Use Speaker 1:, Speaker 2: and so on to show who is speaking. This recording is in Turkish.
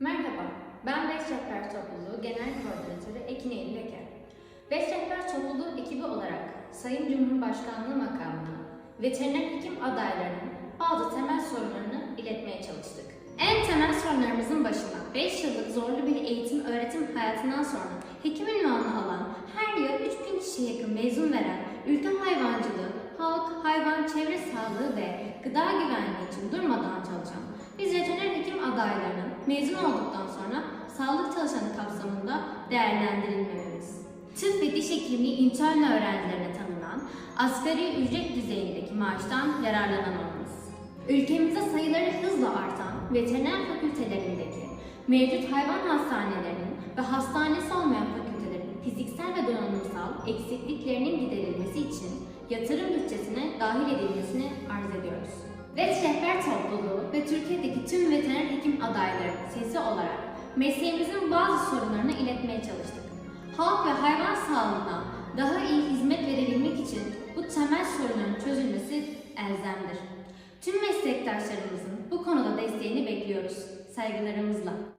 Speaker 1: Merhaba, ben Beş Rehber Topluluğu Genel Koordinatörü Ekin Eylül Eke. Beş Rehber Topluluğu ekibi olarak Sayın Cumhurbaşkanlığı makamına veteriner hekim adaylarının bazı temel sorunlarını iletmeye çalıştık. En temel sorunlarımızın başında 5 yıllık zorlu bir eğitim öğretim hayatından sonra hekim ünvanını alan her yıl 3000 kişiye yakın mezun veren ülke hayvancılığı, halk, hayvan, çevre sağlığı ve gıda güvenliği için durmadan çalışan biz veteriner hekim adaylarının mezun olduktan sonra sağlık çalışanı kapsamında değerlendirilmememiz. Tıp ve diş hekimliği intern öğrencilerine tanınan asgari ücret düzeyindeki maaştan yararlanamamız. Ülkemizde sayıları hızla artan veteriner fakültelerindeki mevcut hayvan hastanelerinin ve hastanesi olmayan fakültelerin fiziksel ve donanımsal eksikliklerinin giderilmesi için yatırım bütçesine dahil edilmesini arz ediyoruz. Vet Rehber Topluluğu ve hekim adaylarının sesi olarak mesleğimizin bazı sorunlarını iletmeye çalıştık. Halk ve hayvan sağlığına daha iyi hizmet verebilmek için bu temel sorunların çözülmesi elzemdir. Tüm meslektaşlarımızın bu konuda desteğini bekliyoruz. Saygılarımızla.